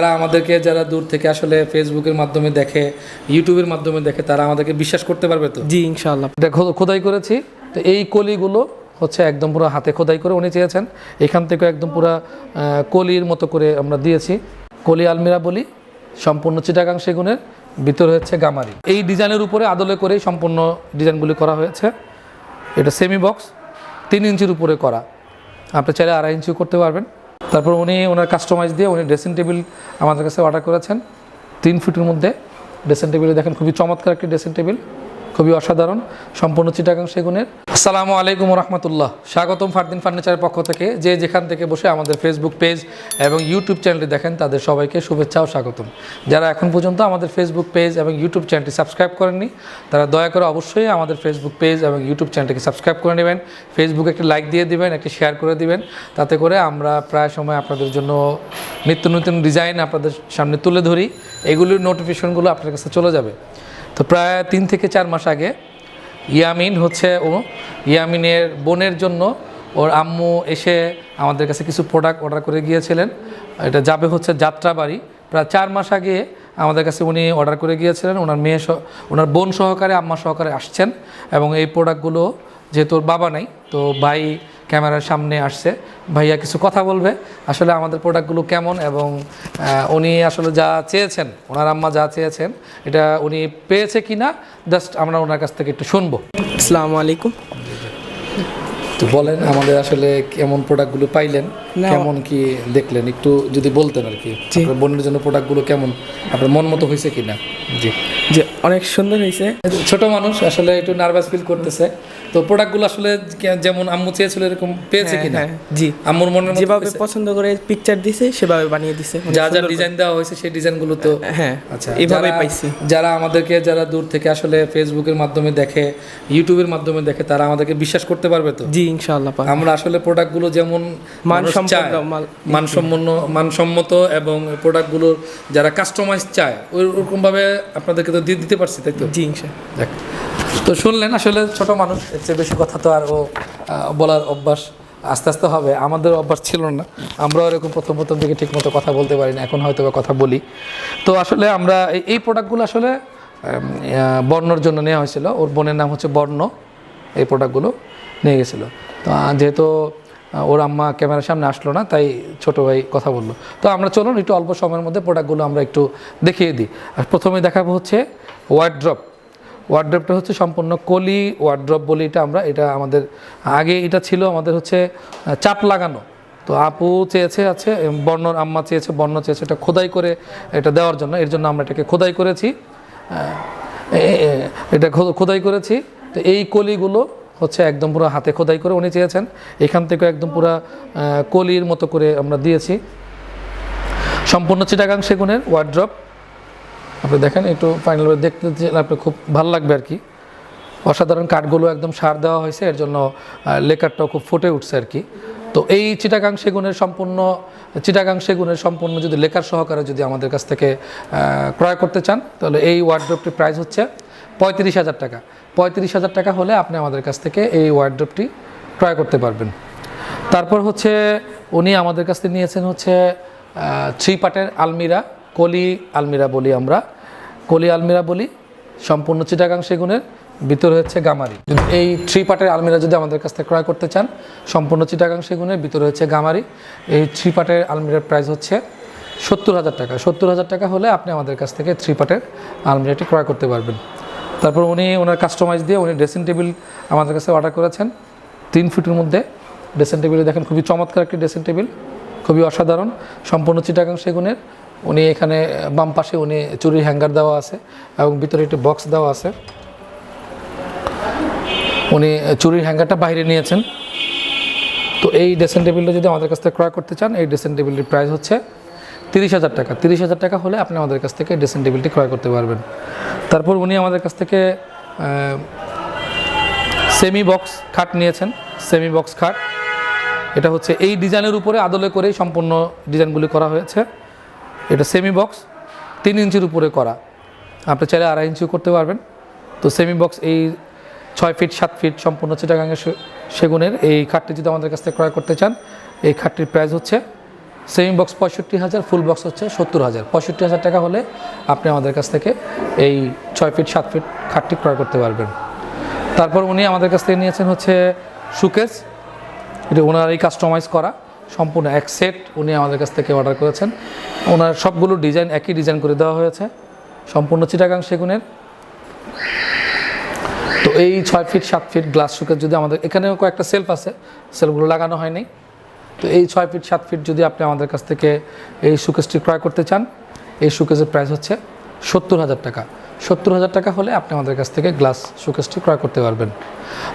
যারা আমাদেরকে যারা দূর থেকে আসলে ফেসবুকের মাধ্যমে দেখে ইউটিউবের মাধ্যমে দেখে, তারা আমাদেরকে বিশ্বাস করতে পারবে তো? জি, ইনশাআল্লাহ। দেখো খোদাই করেছি। তো এই কলিগুলো হচ্ছে একদম পুরো হাতে খোদাই করে উনি চেয়েছেন। এখান থেকে একদম পুরো কলির মতো করে আমরা দিয়েছি। কলি আলমিরা বলি, সম্পূর্ণ চিটাগাং সেগুনের, ভিতরে হচ্ছে গামারি। এই ডিজাইনের উপরে আদলে করেই সম্পূর্ণ ডিজাইনগুলি করা হয়েছে। এটা সেমি বক্স তিন ইঞ্চির উপরে করা। আপনি চাইলে আড়াই ইঞ্চিও করতে পারবেন। তারপর উনি ওনার কাস্টমাইজ দিয়ে উনি ড্রেসিং টেবিল আমাদের কাছে অর্ডার করেছেন। তিন ফিটের মধ্যে ড্রেসিং টেবিলে দেখেন খুবই চমৎকার একটি ড্রেসিং টেবিল খুবই অসাধারণ, সম্পূর্ণ চিটাগাং সেগুনের। আসসালামু আলাইকুম রহমতুল্লাহ স্বাগতম ফারদিন ফার্নিচারের পক্ষ থেকে। যে যেখান থেকে বসে আমাদের ফেসবুক পেজ এবং ইউটিউব চ্যানেলটি দেখেন, তাদের সবাইকে শুভেচ্ছা ও স্বাগতম। যারা এখন পর্যন্ত আমাদের ফেসবুক পেজ এবং ইউটিউব চ্যানেলটি সাবস্ক্রাইব করেননি, তারা দয়া করে অবশ্যই আমাদের ফেসবুক পেজ এবং ইউটিউব চ্যানেলটিকে সাবস্ক্রাইব করে নেবেন। ফেসবুকে একটি লাইক দিয়ে দিবেন, একটি শেয়ার করে দিবেন। তাতে করে আমরা প্রায় সময় আপনাদের জন্য নিত্য নতুন ডিজাইন আপনাদের সামনে তুলে ধরি। এগুলির নোটিফিকেশনগুলো আপনার কাছে চলে যাবে। তো প্রায় তিন থেকে চার মাস আগে ইয়ামিন হচ্ছে ও ইয়ামিনের বোনের জন্য ওর আম্মু এসে আমাদের কাছে কিছু প্রোডাক্ট অর্ডার করে গিয়েছিলেন। এটা যাবে হচ্ছে যাত্রাবাড়ি। প্রায় চার মাস আগে আমাদের কাছে উনি অর্ডার করে গিয়েছিলেন। ওনার মেয়ে ওনার বোন সহকারে, আম্মা সহকারে আসছেন এবং এই প্রোডাক্টগুলো যেহেতু ওর বাবা নাই, তো ভাই ক্যামেরার সামনে আসছে। ভাইয়া কিছু কথা বলবে। আসলে আমাদের প্রোডাক্টগুলো কেমন এবং উনি আসলে যা চেয়েছেন, ওনার আম্মা যা চেয়েছেন, এটা উনি পেয়েছে কিনা জাস্ট আমরা ওনার কাছ থেকে একটু শুনব। আসসালামু আলাইকুম। তো বলেন আমাদের আসলে কেমন প্রোডাক্টগুলো পাইলেন কেমন কি দেখলেন? একটু যদি বলতেন আর কি। আপনার বোনের জন্য প্রোডাক্টগুলো কেমন আপনার মন মতো হয়েছে কিনা? জি। যে অনেক সুন্দর হয়েছে। ছোট মানুষ আসলে একটু নার্ভাস ফিল করতেছে। তো প্রোডাক্টগুলো আসলে যেমন আম্মু চেয়েছিল এরকম পেয়েছে হ্যাঁ, কিনা? হ্যাঁ, জি। আম্মুর মনের যেভাবে পছন্দ করে পিকচার দিছে সেভাবে বানিয়ে দিছে। যা যা ডিজাইন দেওয়া হয়েছে সেই ডিজাইনগুলো তো হ্যাঁ আচ্ছা এইভাবেই যারা- পাইছি। যারা আমাদেরকে যারা দূর থেকে আসলে ফেসবুকের মাধ্যমে দেখে ইউটিউবের মাধ্যমে দেখে তারা আমাদেরকে বিশ্বাস করতে পারবে তো? জি ইনশাআল্লাহ আমরা আসলে প্রোডাক্টগুলো যেমন মানসম্পন্ন মানসম্পন্ন মানসম্মত এবং প্রোডাক্টগুলোর যারা কাস্টমাইজ চায় ওই ওরকমভাবে আপনাদেরকে তো দিয়ে দিতে পারছি তাই তো? জি ইনশা যাক। তো শুনলেন আসলে ছোট মানুষ এর চেয়ে বেশি কথা তো আর ও বলার অভ্যাস আস্তে আস্তে হবে আমাদের অভ্যাস ছিল না। আমরাও এরকম প্রথম প্রথম দিকে ঠিক মতো কথা বলতে পারি না এখন হয়তো কথা বলি। তো আসলে আমরা এই- এই প্রোডাক্টগুলো আসলে বর্ণর জন্য নেওয়া হয়েছিল ওর বোনের নাম হচ্ছে বর্ণ। এই প্রোডাক্টগুলো নিয়ে গেছিল। তো যেহেতু ওর আম্মা ক্যামেরার সামনে আসলো না, তাই ছোট ভাই কথা বলল। তো, আমরা চলুন একটু অল্প সময়ের মধ্যে প্রোডাক্টগুলো আমরা একটু দেখিয়ে দিই। আর প্রথমে দেখাবো হচ্ছে ওয়ার্ড্রপ ওয়ার্ড্রপটা হচ্ছে সম্পূর্ণ কলি ওয়ার্ড্রপ বলি এটা আমরা, এটা আমাদের, আগে এটা ছিল আমাদের হচ্ছে চাপ লাগানো। তো, আপু চেয়েছে আছে, এবং বর্ণর আম্মা চেয়েছে, বর্ণ চেয়েছে এটা খোদাই করে এটা দেওয়ার জন্য, এর জন্য আমরা এটাকে খোদাই করেছি। এটা খোদাই করেছি। তো এই কলিগুলো হচ্ছে একদম পুরো হাতে খোদাই করে উনি চেয়েছেন। এখান থেকে একদম পুরো কলির মতো করে আমরা দিয়েছি। সম্পূর্ণ চিটাগাং সেগুনের ওয়ার্ড্রপ আপনি দেখেন, একটু ফাইনাল দেখতে আপনার খুব ভালো লাগবে আর কি। অসাধারণ কাঠগুলো একদম সার দেওয়া হয়েছে, এর জন্য লেকারটাও খুব ফুটে উঠছে আর কি। তো এই চিটাগাং সেগুনের সম্পূর্ণ, চিটাগাং সেগুনের সম্পূর্ণ যদি লেকার সহকারে যদি আমাদের কাছ থেকে ক্রয় করতে চান, তাহলে এই ওয়ার্ড্রপটির প্রাইস হচ্ছে পঁয়ত্রিশ হাজার টাকা। পঁয়ত্রিশ হাজার টাকা হলে আপনি আমাদের কাছ থেকে এই ওয়ার্ড্রপটি ক্রয় করতে পারবেন। তারপর হচ্ছে উনি আমাদের কাছ থেকে নিয়েছেন হচ্ছে থ্রি পার্টের আলমিরা, কলি আলমিরা বলি আমরা। কলি আলমিরা বলি, সম্পূর্ণ চিটাগাং সেগুনের, ভিতরে হচ্ছে গামারি। এই থ্রি পার্টের আলমিরা যদি আমাদের কাছ থেকে ক্রয় করতে চান, সম্পূর্ণ চিটাগাং সেগুনের, ভিতরে হচ্ছে গামারি। এই থ্রি পার্টের আলমিরার প্রাইস হচ্ছে সত্তর হাজার টাকা। সত্তর হাজার টাকা হলে আপনি আমাদের কাছ থেকে থ্রি পার্টের আলমিরাটি ক্রয় করতে পারবেন। তারপর উনি ওনার কাস্টমাইজ দিয়ে উনি ড্রেসিং টেবিল আমাদের কাছে অর্ডার করেছেন। তিন ফিটের মধ্যে ড্রেসিং টেবিলে দেখেন খুবই চমৎকার একটি ড্রেসিং টেবিল খুবই অসাধারণ, সম্পূর্ণ চিটাগাং সেগুনের। উনি এখানে বাম পাশে উনি চুরির হ্যাঙ্গার দেওয়া আছে এবং ভিতরে একটি বক্স দেওয়া আছে। উনি চুরির হ্যাঙ্গারটা বাইরে নিয়েছেন। তো এই ড্রেসিং টেবিলটা যদি আমাদের কাছ থেকে ক্রয় করতে চান, এই ড্রেসিং টেবিলটির প্রাইস হচ্ছে তিরিশ হাজার টাকা। তিরিশ হাজার টাকা হলে আপনি আমাদের কাছ থেকে ড্রেসিং ক্রয় করতে পারবেন। তারপর উনি আমাদের কাছ থেকে সেমি বক্স খাট নিয়েছেন। সেমি বক্স খাট। এটা হচ্ছে এই ডিজাইনের উপরে আদলে করেই সম্পূর্ণ ডিজাইনগুলি করা হয়েছে। এটা সেমি বক্স তিন ইঞ্চির উপরে করা। আপনি চাইলে আড়াই ইঞ্চিও করতে পারবেন। তো সেমি বক্স এই ছয় ফিট সাত ফিট সম্পূর্ণ চিটাগাঙ্গের সেগুনের এই খাটটি যদি আমাদের কাছ থেকে ক্রয় করতে চান, এই খাটটির প্রাইস হচ্ছে সেমি বক্স পঁয়ষট্টি হাজার ফুল বক্স হচ্ছে সত্তর হাজার। পঁয়ষট্টি হাজার টাকা হলে আপনি আমাদের কাছ থেকে এই ছয় ফিট সাত ফিট খাটটি ক্রয় করতে পারবেন। তারপর উনি আমাদের কাছ থেকে নিয়েছেন হচ্ছে সুকেস এটা ওনার এই কাস্টমাইজ করা, সম্পূর্ণ এক সেট উনি আমাদের কাছ থেকে অর্ডার করেছেন। ওনার সবগুলো ডিজাইন একই ডিজাইন করে দেওয়া হয়েছে, সম্পূর্ণ চিটাগাং সেগুনের। তো এই ছয় ফিট সাত ফিট গ্লাস শুকের যদি আমাদের, এখানেও কয়েকটা সেলফ আছে সেলফগুলো লাগানো হয়নি। তো এই ছয় ফিট সাত ফিট যদি আপনি আমাদের কাছ থেকে এই সুকেসটি ক্রয় করতে চান, এই সুকেসের প্রাইস হচ্ছে সত্তর হাজার টাকা। সত্তর হাজার টাকা হলে আপনি আমাদের কাছ থেকে গ্লাস সুকেসটি ক্রয় করতে পারবেন।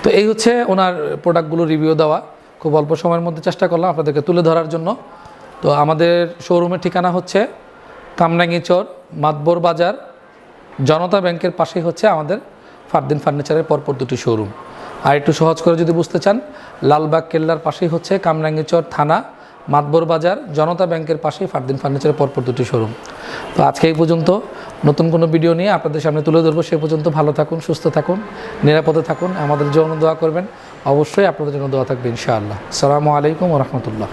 তো এই হচ্ছে ওনার প্রোডাক্টগুলো রিভিউ দেওয়া। খুব অল্প সময়ের মধ্যে চেষ্টা করলাম আপনাদেরকে তুলে ধরার জন্য। তো আমাদের শোরুমের ঠিকানা হচ্ছে কামরাঙ্গিচর, মাতবর বাজার। জনতা ব্যাংকের পাশেই হচ্ছে আমাদের ফারদিন ফার্নিচারের পরপর দুটি শোরুম আর একটু সহজ করে যদি বুঝতে চান, লালবাগ কেল্লার পাশেই হচ্ছে কামরাঙ্গীচর থানা, মাতবর বাজার, জনতা ব্যাংকের পাশেই ফারদিন ফার্নিচারের পরপর দুটি শোরুম। তো আজকে এই পর্যন্ত। নতুন কোনো ভিডিও নিয়ে আপনাদের সামনে তুলে ধরবো। সে পর্যন্ত ভালো থাকুন, সুস্থ থাকুন, নিরাপদে থাকুন। আমাদের জন্য দোয়া করবেন। অবশ্যই আপনাদের জন্য দোয়া থাকবে ইনশাআল্লাহ। সালামু আলাইকুম রহমতুল্লাহ।